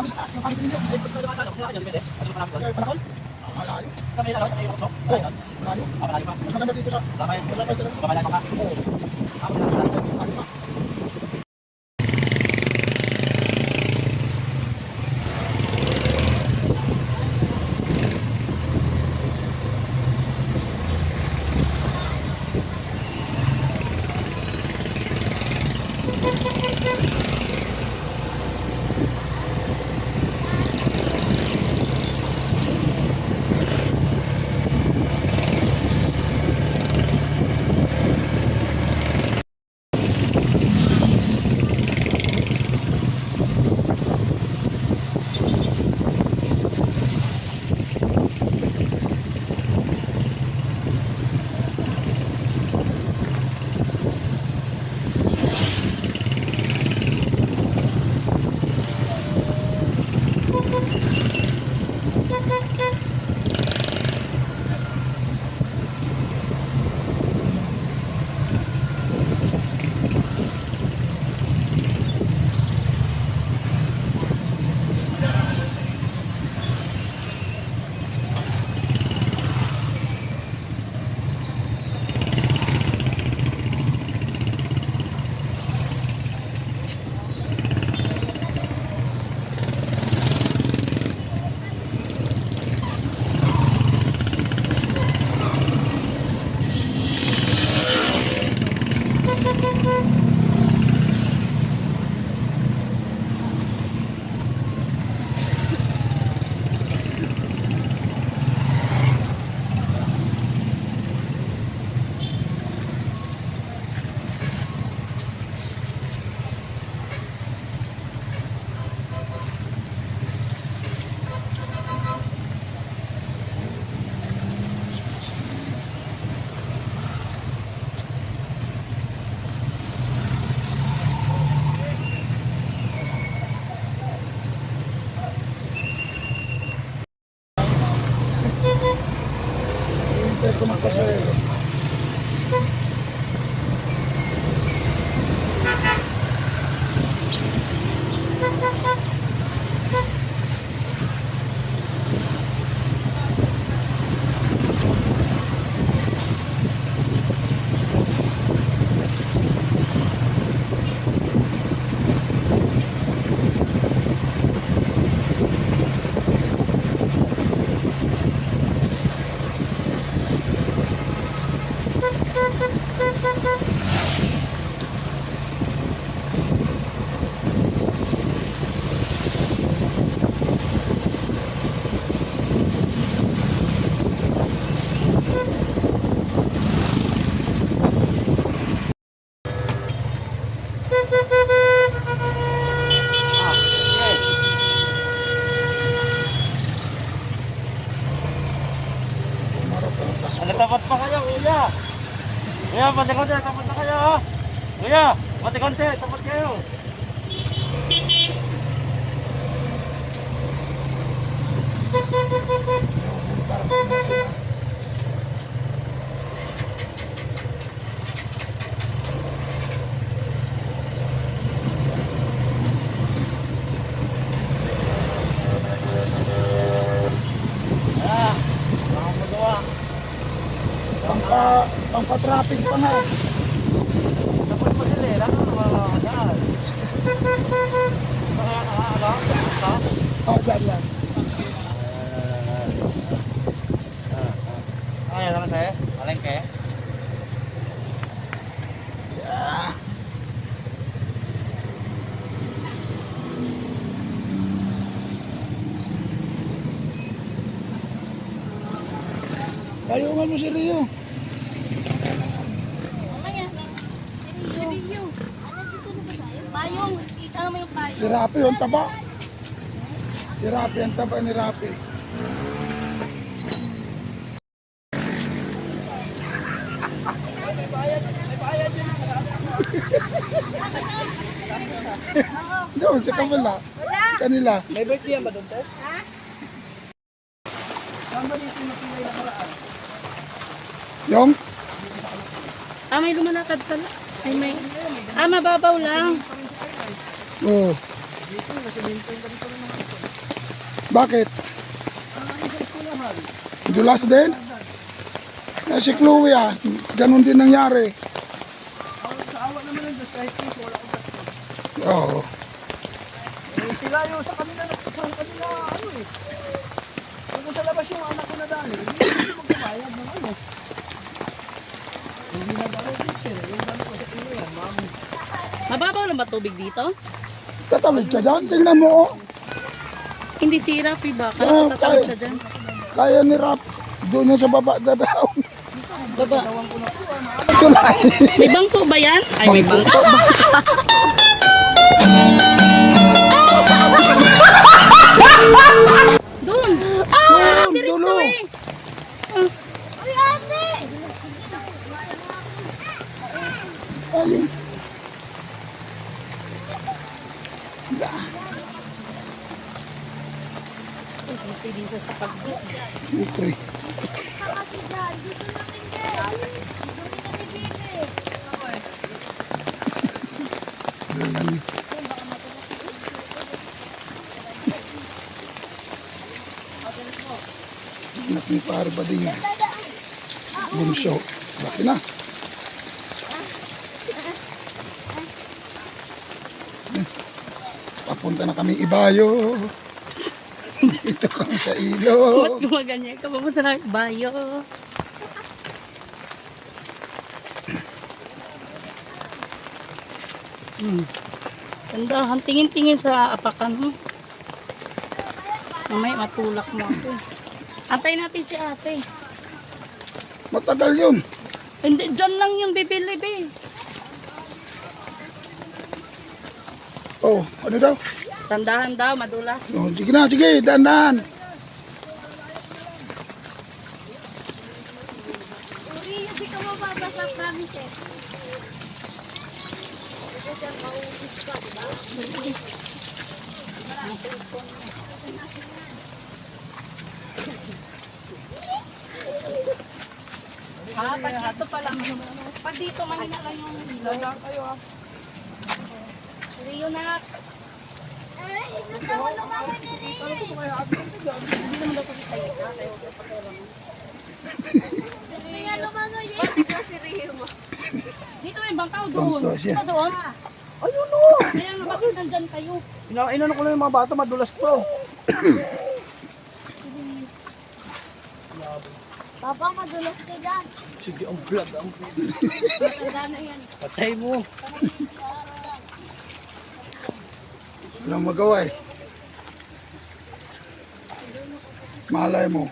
kami sa taas. Kami sa taas. Malayo. Kami lalaw, kami yung Oo. Malayo. Malayo pa. Mas maganda dito sa... Malayo. Malayo pa. Malayo pa. Malayo pa. Malayo pa. Kuya, pati konti, tapat na kayo, ha? Kuya, pati konti, tapat kayo. Ah, baka magawa. Pangpa, pangpa-traffic pa nga. Dapat pa sila, eh. Lalo na mga daan. Baka, ah, ano? Ano? Oh, dyan lang. Ay, ano sa'yo? Alengke? Yeah. Payungan mo si Rio. Mamaya. Seryo. Payong. Ikaw naman yung payong. Si Rapi, yung taba. Si Rapi, ang taba ni Rapi. Doon, sa kabila. Kanila. May birthday yan ba doon, Ted? Yung? Ah, may lumalakad pala. Ay, may... Ah, mababaw lang. Oo. Bakit? Dulas din? Eh, si Chloe ah, ganun din nangyari. Sa awa naman ng Diyos, kahit piso, wala akong gastos. Oo. Eh, sila yung sa kanila, sa kanila, ano eh. Kung sa labas yung anak ko na dali, hindi hindi magbabayad ng ano. Hindi na dali, teacher. Yung dali ko sa kanila yan, mami. Mababaw lang ba tubig dito? Tatawid ka dyan, tingnan mo oh. Hindi si Rafi ba? Ah, Kaya tatawid kaya. siya dyan. Kaya ni Rap, doon yan sa baba dadaw. Baba. Na. May bangko ba yan? Ay, may bangko. Doon! Ah, Doon, diretso dulo. eh. Uy, ate! Ayun. Kasi din siya sa pag Siyempre. Kasi dyan, dito na rin eh. Dito na rin Ganun. Anak ni din yan. Laki na. Papunta na kami Ibayo. Dito kami sa ilo. Ba't gumaganyan ka? Papunta na bayo. Hmm. Ganda, tingin-tingin sa apakan mo. Mamaya matulak mo ako. Antay natin si ate. Matagal yun. Hindi, dyan lang yung bibili, be. Oh, ano daw? Tandahan daw, madulas. Oh, sige na, sige, dandan. Uri, hindi ka mababasa, promise eh. Ah, pag dito pa lang. Pag dito, mahina lang yung ilaw. kayo ah. Rio na. Ay, natawa lumangoy na rin eh. Hindi naman daw kasi tayo. Kaya huwag pa kaya lang. Hindi nga lumangoy eh. Dito may bangkaw doon. Sa doon. Bakit nandyan kayo? Ina inano ko lang yung mga bata, madulas to. Papa, madulas ka dyan. Sige, ang vlog, ang Matanda na yan. patay mo. Walang magawa eh. Malay mo.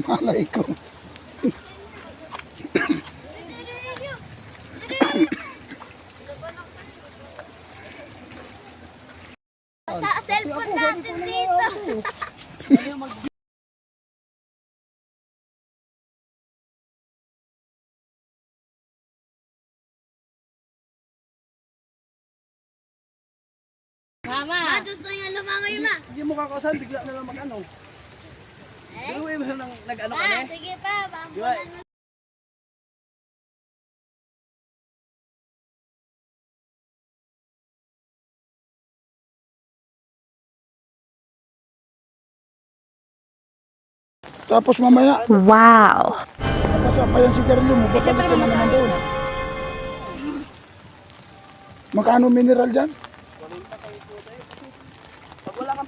Malay ko. Sa cellphone natin dito. Mama! Ma, gusto niya lumangoy, ma. Hindi mo kakasan, bigla na lang mag-ano. Eh? Pero mo nang nag-ano ka na eh. sige pa, bambunan mo. Tapos mamaya, Wow. napasa pa yan si Carlo mo. Baka ka na naman doon. Magkano mineral dyan?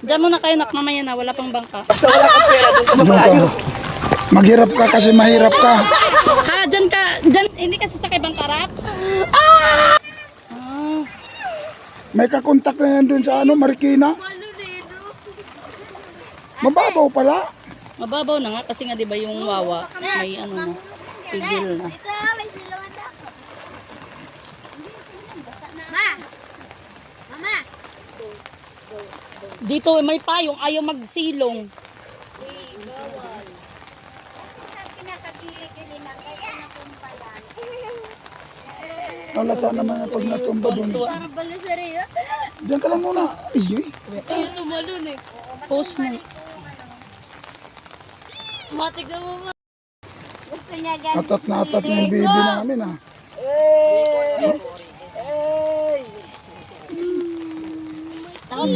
Diyan muna kayo nak mamaya na. Wala pang bangka. Basta wala kang pera doon ka sa Doon malayo. ka. Maghirap ka kasi mahirap ka. Ha, dyan ka. Dyan, hindi ka sasakay bangka rap? Ah! May kakontak na yan doon sa ano, Marikina. Mababaw pala. Mababaw na nga kasi nga 'di ba yung wawa may ano na tigil na. Dito, may ako. Ma! Mama! Dito may payong ayaw magsilong. Halata naman na pag natumba doon. Parang balisari yun. Diyan ka lang muna. Ay, Ay, tumalon eh. Post mo. Matik na mo ma. Gusto niya ganun. atat na atat na yung baby namin ah. Ang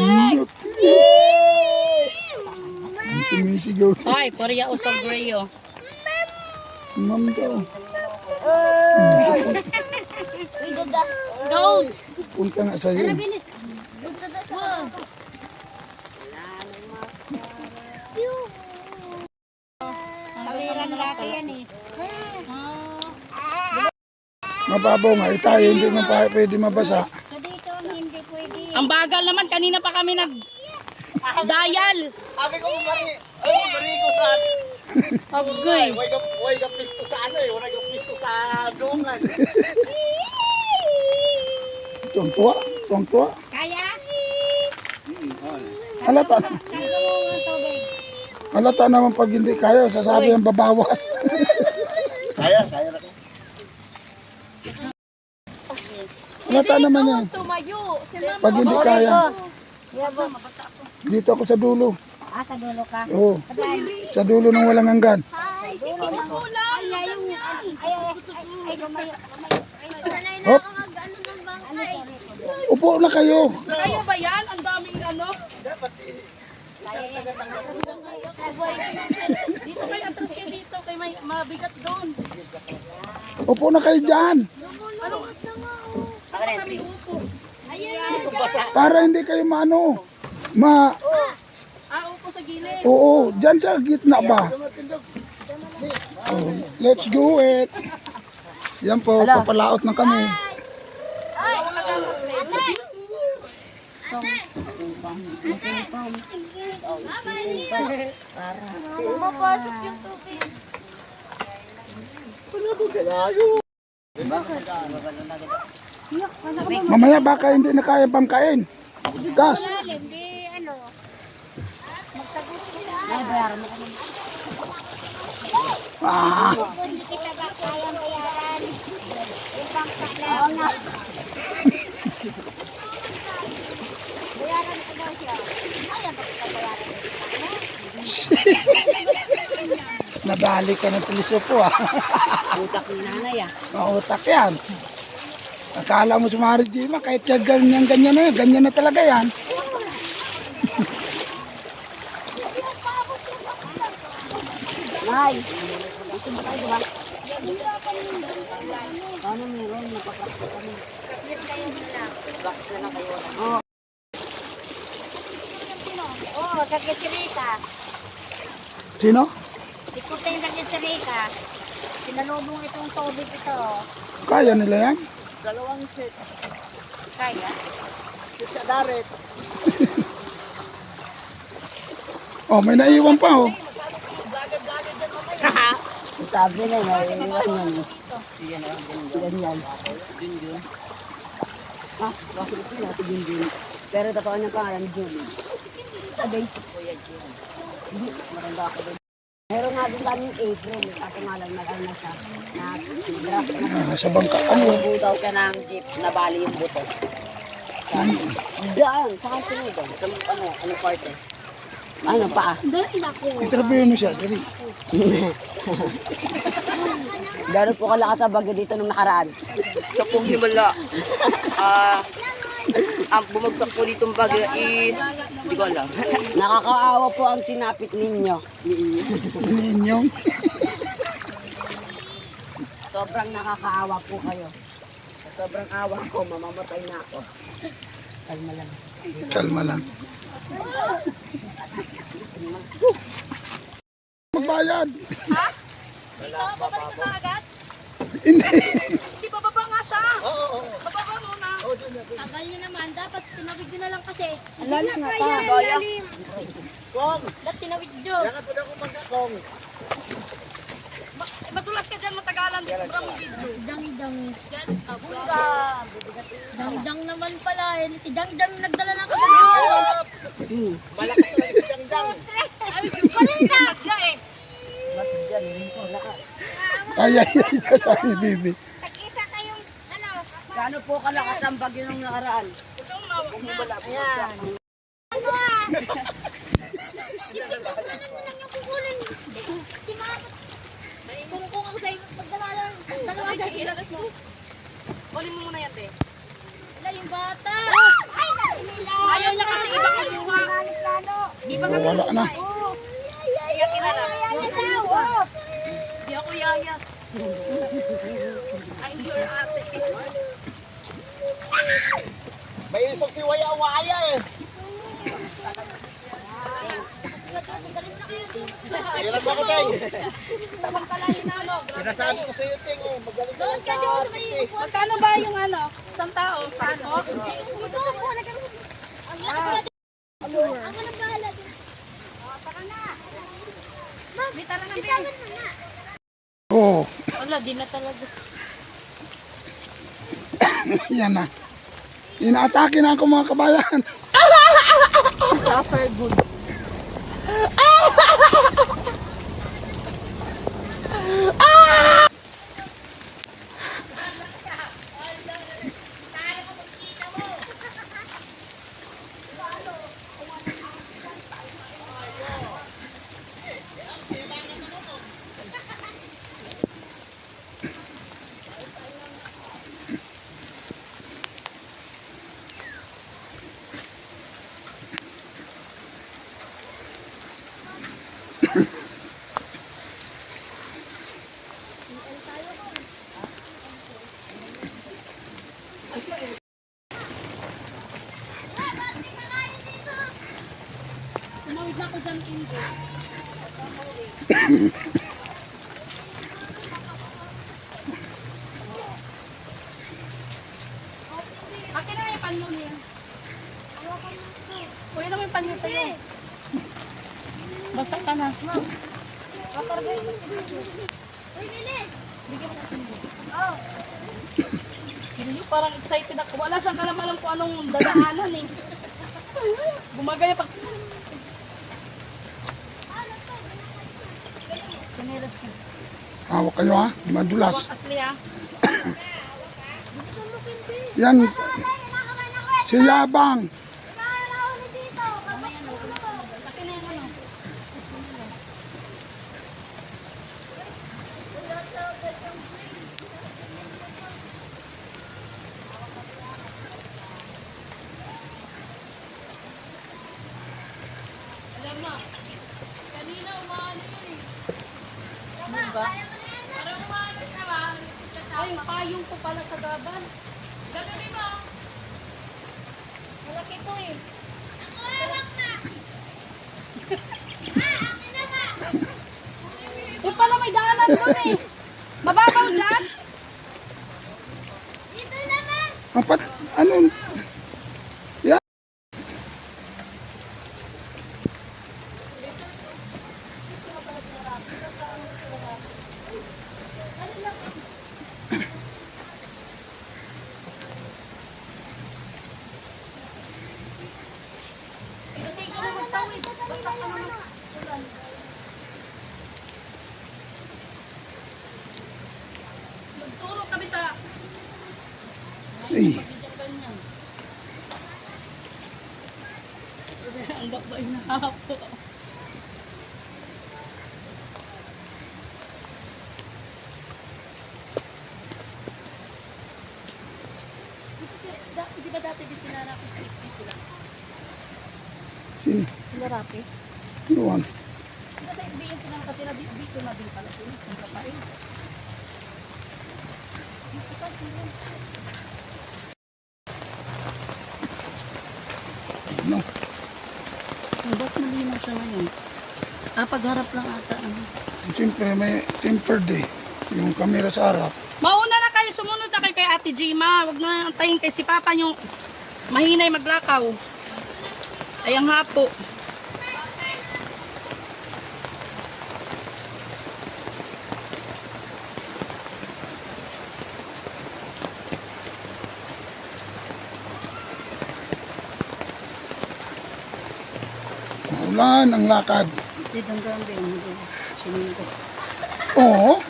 sumisigaw. Ay, Korea o Greyo. Ma'am daw. Road. Punta nga sa'yo. Kawiran laki yan eh. Mababaw nga, eh, tayo hindi man pa pwede mabasa. So dito hindi pwede. Ang bagal naman, kanina pa kami nag dial. Sabi ko, mari, ano, mari ko sa, Agoy. way ka, way ka pisto sa ano eh, way ka pisto sa dungan. Tuwang tuwa, tuwang tuwa. Kaya? Halata, ang tubig. halata naman pag hindi kaya, sasabi ang babawas. Kaya, kaya na. Halata naman yan. Tumayo. Pag hindi kaya, dito ako sa dulo. Ah, sa dulo ka. Oo, sa dulo ng walang hanggan. Ay, ay, ay, ay, Hop. Upo na kayo. Kayo ba yan? Ang daming ano? Dito kayo, atras kayo dito. Kay may mabigat doon. Upo na kayo dyan. Ano? Kami upo. Para hindi kayo maano. Ma, Ah, upo sa gilid. oo, dyan sa gitna ba? Oh, let's do it. Yan po, papalaot na kami. Mapasok yung tubig. Mamaya baka hindi na kaya pangkain. Gas di ano. Magsagot sila. Ay, bayaran mo kami. Ah, Hindi kita ba kayang bayaran? Na. Oo nga. Bayaran ko daw siya. Kaya ba kita bayaran? nadali ka ng tuliso po ah. Utak ni nanay ah. Mautak yan. Akala mo si Mari Jima, kahit yan ganyan, ganyan na yan, ganyan na talaga yan. Nay. Ito ba kayo ba? Ano meron? Napapraktik kami. Praktik kayo nila. Box na lang kayo. Oo. Oo, taga-sirika. Sino? Ikot na yung taga-sirika. Sinalubong itong tubig ito. Kaya nila yan? Dalawang set, Kaya? sa daret. Oh, may naiwan pa oh. Sabi na yun, iwan yun. Ganyan. Ah, bakit ito natin yun yun? Pero totoo niya pangalan, Jun. Sabi. Hindi, maranda ako din. Meron nga din kami April, ako nga lang na siya, na Ah, nasa bangka. Ano? Buo daw siya ng jeep, nabali yung buto. Daan, saan sunod doon? Sa ano, ano parte? Ano pa ah? Interview mo siya, dali. Gano'n po kalakas sa bagyo dito nung nakaraan. Sa pong himala, ah, ang bumagsak po ditong bagyo is, hindi ko alam. Nakakaawa po ang sinapit ninyo. Ninyong. Sobrang nakakaawa po kayo. Sa sobrang awa ko, mamamatay na ako. Kalma lang. Kalma lang. Magbayad. Dito, babalik ka na agad. Hindi. Hindi, bababa nga siya. Bababa muna. Tagal niyo naman, dapat tinawid nyo na lang kasi. Ala na pa. Kong, Dapat tinawid nyo. yakat mo na akong magkakong. Ma- Madulas ka dyan, matagalan. Di sobrang video. Dang-dang. Yan, ah, buka. Dang-dang naman pala. Eh. Si Dang-dang nagdala ng kapatid. Malakas na si Dangdang. Ay, yung pala yung nasadya eh. Ay, ay, ay, sasabi, bibi. Tag-isa kayong, ano, Gaano po kalakas ang bagyo nung nakaraan? Ayan. Ano ah? Saan lang yung kukulin? Si Mama. Kung kung ako sa'yo, magdala lang. Dalawa dyan. Kunin mo muna yan, te. Wala yung bata. Ay. Ayaw niya kasi iba kinuha. Di ba kasi Wala na. Ay, ay, ay, ay, ay, ay, ay, ay, Di ako Yaya. I'm your ate. May isok si Waya Waya eh. Ayun lang ako tayo. Samantalahin na, no? Sinasabi ko sa iyo, Ting, oh, magaling ka Doon lang ka sa eh. Magkano ba yung ano? Isang tao? Sa ano? Ito, kang... Ang lakas na Ako nang bahala. Tara na. May tara na, mo na. Oo, Wala, di na talaga. yan na. Inaatake na ako mga kabayan. Suffer good. Ah! Yung panyo sa'yo. Basa ka na. Kakargay mo si Dudu. Uy, bilis! Bigyan mo natin mo. Hindi parang excited ako. Wala siyang alam alam kung anong dadaanan eh. Gumagaya pa. Kanilas ka. Hawak kayo ha, madulas. Huwag asli ha. Yan, si Yabang. Kailangan na ulit dito. Kapag Laki na yung ano. Alam mo, kanina umaano yun eh. Diba? Parang umaano ka ba? Ay, yung payong ko pala sa gaban. Gano'n di ba? Malaki to eh. Yung pala may daanan doon eh. Mababaw dyan? Dito naman! Apat, ano? Yan. Kasi ikaw na magtawid. Basta ka naman. Ulan. Magturo kami sa... Ay, Ganyan. Ang gabay na hapo. Di ba dati di sinarapi sa 50 sila? sino? Sinarapi? Luwan. Kasi yung sinang kasi nabi dito na din pala sila. Ang kapain. Ano? Ba't malinaw siya ngayon? Ah, pagharap lang ata. Ano? Siyempre may tempered eh. Yung camera sa harap. Mauna na kayo, sumunod na kayo kay Ate Jima. Huwag na antayin kay si Papa yung mahinay maglakaw. Ay, ang hapo. Maulan ang lakad. Dito ang grabe. Siningas. Oo.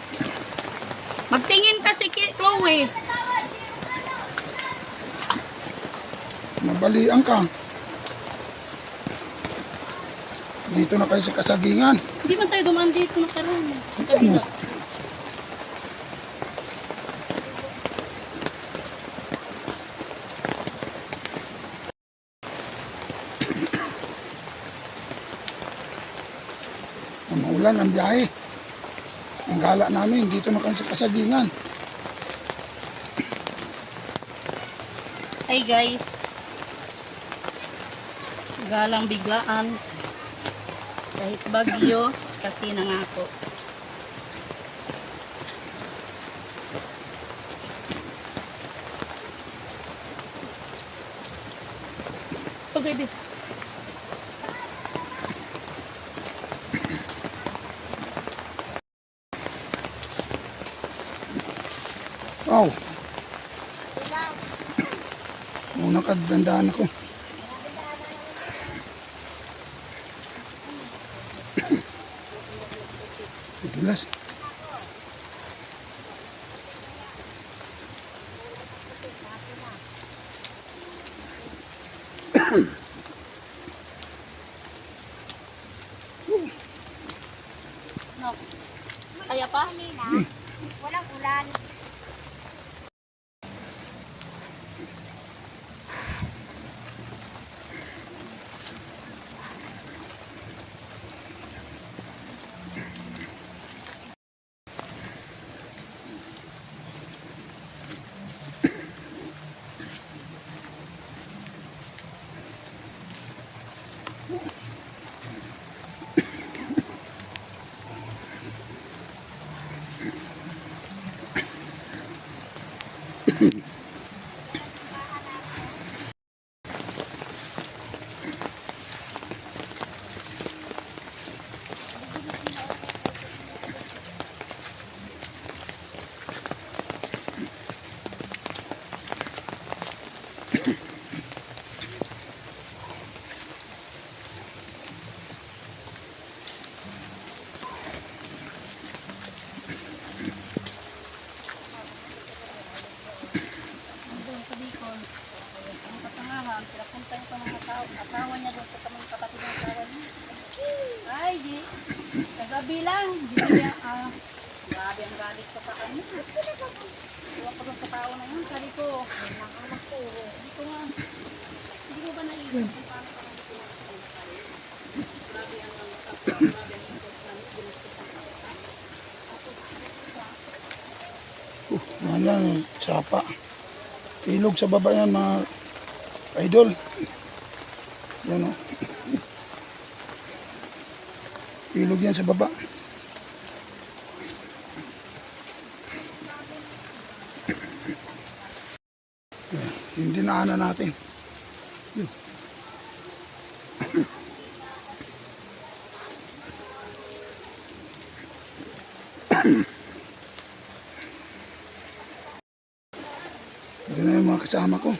Magtingin kasi kay Chloe. Nabalian ka. Dito na kayo sa kasagingan. Hindi man tayo dumaan dito nakaraan. eh. Sa kabila. Maulan ang biyahe. Ang gala namin, dito na kami sa kasagingan. Hey guys. Galang biglaan. Kahit bagyo, kasi nangako. Dandaan ako. Kagabi lang. Di niya, ah, grabe ang galit ko sa kanya. Iwan ko sa tao na yun. Sabi ko, hindi ko nga, hindi ko ba naisip kung paano ka ito Grabe ang ang grabe ang. Ginustusan ko. Uh, yan sapa. Ilog sa baba yan mga idol. Yan o. Ilog yan sa baba. Yan, Yung dinaanan natin. Yun. Na yung mga kasama ko.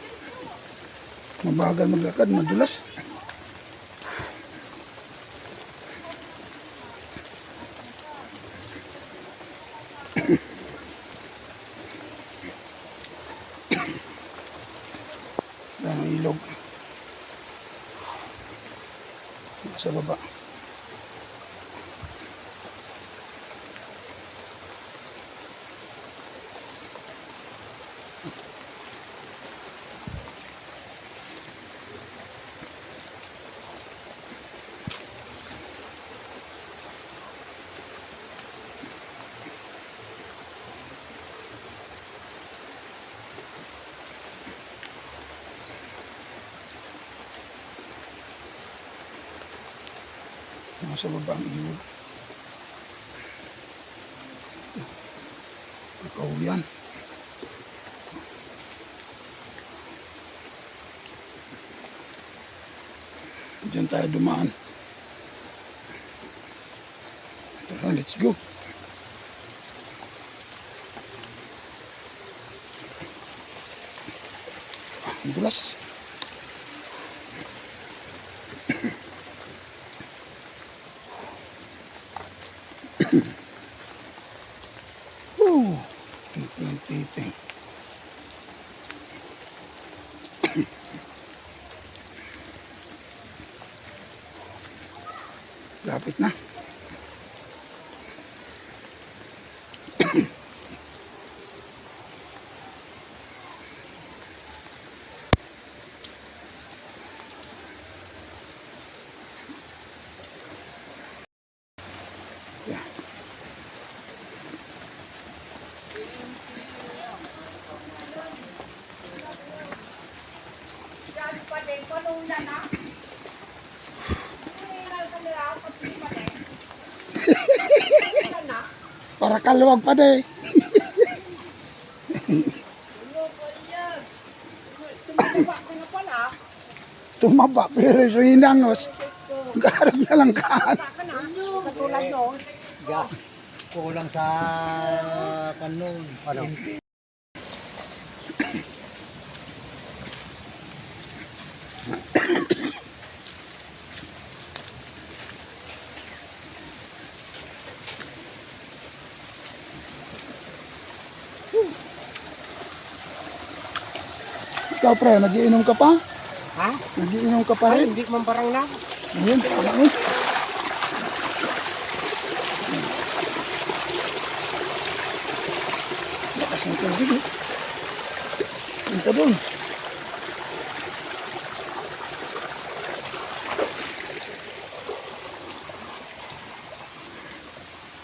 Mabagal maglakad, madulas. Yan ang ilog. Sa baba. Nasa baba ang ilog. Ikaw yan. Diyan tayo dumaan. Tara, let's go. Ah, ang dulas. Whew. Ang ng titing. Lapit na. Para kaluwag pa de. Tumaba pero so hinangos. Garap na lang kaan. Kulang sa kanon. Ikaw pre, nagiinom ka pa? Ha? Nagiinom ka pa rin? Hindi man parang na. Ayun, mo. Lakas ng tubig eh. Punta doon.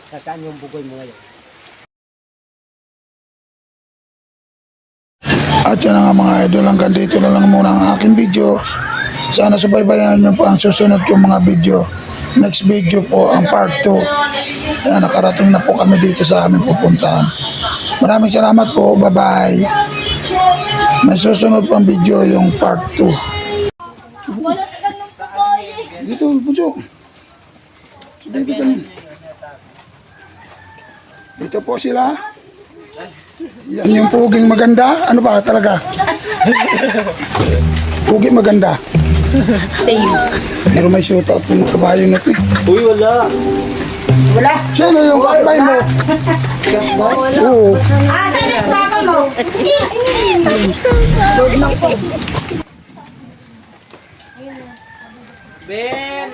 Saan yung bugoy mo ngayon? At na nga mga idol, hanggang dito na lang muna ang aking video. Sana subaybayan nyo po ang susunod kong mga video. Next video po ang part 2. Yan, nakarating na po kami dito sa aming pupuntahan. Maraming salamat po. Bye-bye. May susunod pang video yung part 2. Wala ka ng putoy. Dito, Bunso. Dito, dito. Dito po sila. Yan yung puging maganda. Ano ba talaga? Puging maganda. Same. Pero may shoot out yung kabayo na ito. eh. Uy, wala. Sino yung kakbay mo? Oo. Ah, saan ang papa mo? Ben!